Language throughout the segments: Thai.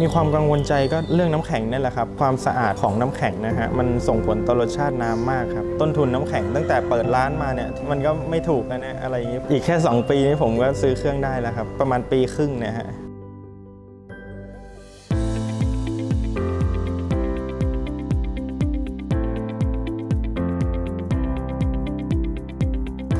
มีความกังวลใจก็เรื่องน้ำแข็งนี่แหละครับ ความสะอาดของน้ำแข็งนะฮะมันส่งผลต่อรสชาติน้ำมากครับ ต้นทุนน้ำแข็งตั้งแต่เปิดร้านมาเนี่ยมันก็ไม่ถูกนะเนี่ยอะไรอย่างงี้อีกแค่ 2 ปีนี้ผมก็ซื้อเครื่องได้แล้วครับ ประมาณปีครึ่งนะฮะ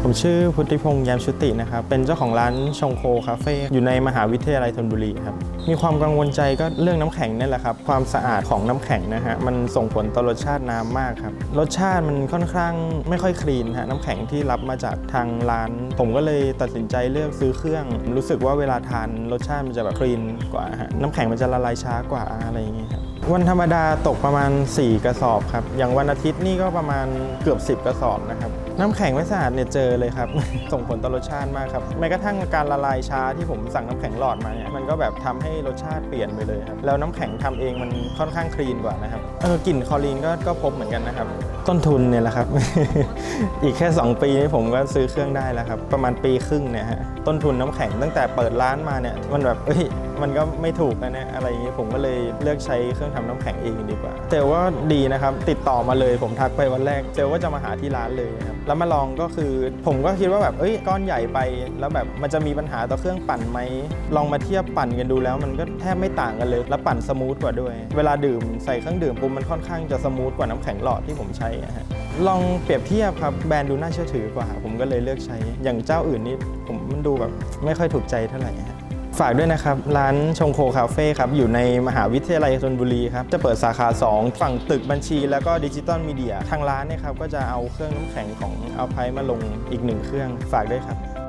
ผมชื่อพุทธิพงษ์ยามชุตินะครับ เป็นเจ้าของร้านชงโคคาเฟ่อยู่ในมหาวิทยาลัยธนบุรีครับ มีความกังวลใจก็เรื่องน้ำแข็งนี่แหละครับ ความสะอาดของน้ำแข็งนะฮะ มันส่งผลต่อรสชาติน้ำมากครับ รสชาติมันค่อนข้างไม่ค่อยคลีนฮะ น้ำแข็งที่รับมาจากทางร้าน ผมก็เลยตัดสินใจเลือกซื้อเครื่อง รู้สึกว่าเวลาทานรสชาติมันจะแบบคลีนกว่าฮะ น้ำแข็งมันจะละลายช้ากว่าอะไรอย่างเงี้ยครับ วันธรรมดาตกประมาณ 4 กระสอบครับ อย่างวันอาทิตย์นี่ก็ประมาณเกือบ 10 กระสอบนะครับน้ำแข็งไม่สะอาดเนี่ยเจอเลยครับ ส่งผลต่อรสชาติมากครับแม้กระทั่งการละลายช้าที่ผมสั่งน้ำแข็งหลอดมาเนี่ยมันก็แบบทำให้รสชาติเปลี่ยนไปเลยครับแล้วน้ำแข็งทำเองมันค่อนข้างคลีนกว่านะครับเออกลิ่นคอรีนก็ก็พบเหมือนกันนะครับ ต้นทุนเนี่ยแหละครับ อีกแค่ 2 ปีนี้ผมก็ซื้อเครื่องได้แล้วครับประมาณปีครึ่งเนี่ยฮะต้นทุนน้ำแข็งตั้งแต่เปิดร้านมาเนี่ยมันแบบเอ้ย มันก็ไม่ถูกนะเนี่ยอะไรอย่างนี้ผมก็เลยเลือกใช้เครื่องทำน้ำแข็งเองดีกว่าเซลว่าดีนะครับ ติดต่อมาเลยผมทักไปวันแรกเซลว่าจะมาหาที่ร้านเลยครับแล้วมาลองก็คือ ผมก็คิดว่าแบบเอ้ยก้อนใหญ่ไป แล้วแบบมันจะมีปัญหาต่อเครื่องปั่นไหมลองมาเทียบปั่นกันดูแล้ว มันก็แทบไม่ต่างกันเลย แล้วปั่นสมูทกว่าด้วย เวลาดื่มใส่เครื่องดื่มปุ๊บมันค่อนข้างจะสมูทกว่าน้ำแข็งหลอดที่ผมใช้ฮะลองเปรียบเทียบครับแบรนด์ดูน่าเชื่อถือกว่า ผมก็เลยเลือกใช้ อย่างเจ้าอื่นนี่ผมมันดูแบบไม่ค่อยถูกใจเท่าไหร่ฮะ ฝากด้วยนะครับ ร้านชงโคคาเฟ่ครับ อยู่ในมหาวิทยาลัยธนบุรีครับ จะเปิดสาขา 2 ฝั่งตึกบัญชีแล้วก็ดิจิตอลมีเดียทางร้านเนี่ยครับก็จะเอาเครื่องน้ำแข็งของเอาไพมาลงอีกหนึ่งเครื่องฝากด้วยครับ